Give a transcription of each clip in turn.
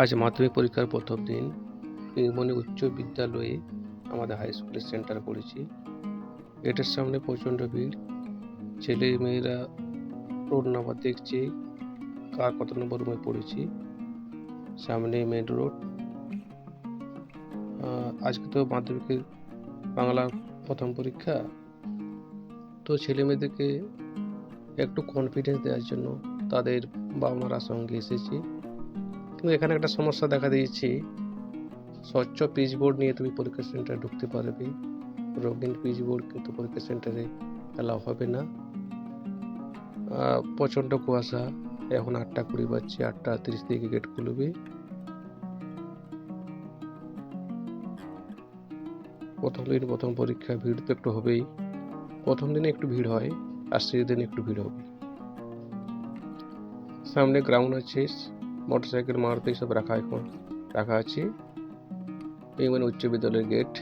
আজ মাধ্যমিক পরীক্ষার প্রথম দিন পীরমণি উচ্চ বিদ্যালয়ে আমাদের হাই স্কুলের সেন্টার করেছি গেটের সামনে প্রচণ্ড ভিড়। ছেলে মেয়েরা রোড নাম্বার দেখছে কার কত নম্বর রুমে পড়েছি। সামনে মেন রোড আজকে তো মাধ্যমিকের বাংলা প্রথম পরীক্ষা। তো ছেলে মেয়েদেরকে একটু কনফিডেন্স দেওয়ার জন্য তাদের বাবা মারা সঙ্গে এসেছি। কিন্তু এখানে একটা সমস্যা দেখা দিয়েছে। স্বচ্ছ পিচ বোর্ড নিয়ে তুমি পরীক্ষা সেন্টারে ঢুকতে পারবে। রঙিন পিচ বোর্ড কিন্তু পরীক্ষা সেন্টারে অ্যালাউ হবে না। প্রচণ্ড কুয়াশা। এখন আটটা কুড়ি বাজছে, আটটা তিরিশ থেকে গেট খুলবে। প্রথম দিন প্রথম পরীক্ষা, ভিড় তো একটু হবেই। প্রথম দিনে একটু ভিড় হয়, আর সেই দিন একটু ভিড় হবে। সামনে গ্রাউন্ড আছে। মোটরসাইকেল, মারুতি সব রাখা এখন, রাখা আছে। এই মানে উচ্চ বিদ্যালয়ের গেট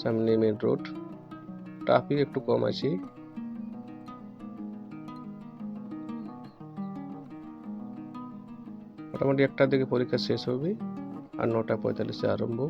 সামনে মেন রোড ট্রাফিক একটু কম আছে। মোটামুটি একটার দিকে পরীক্ষা শেষ হবে, আর নটা পঁয়তাল্লিশে আরম্ভ।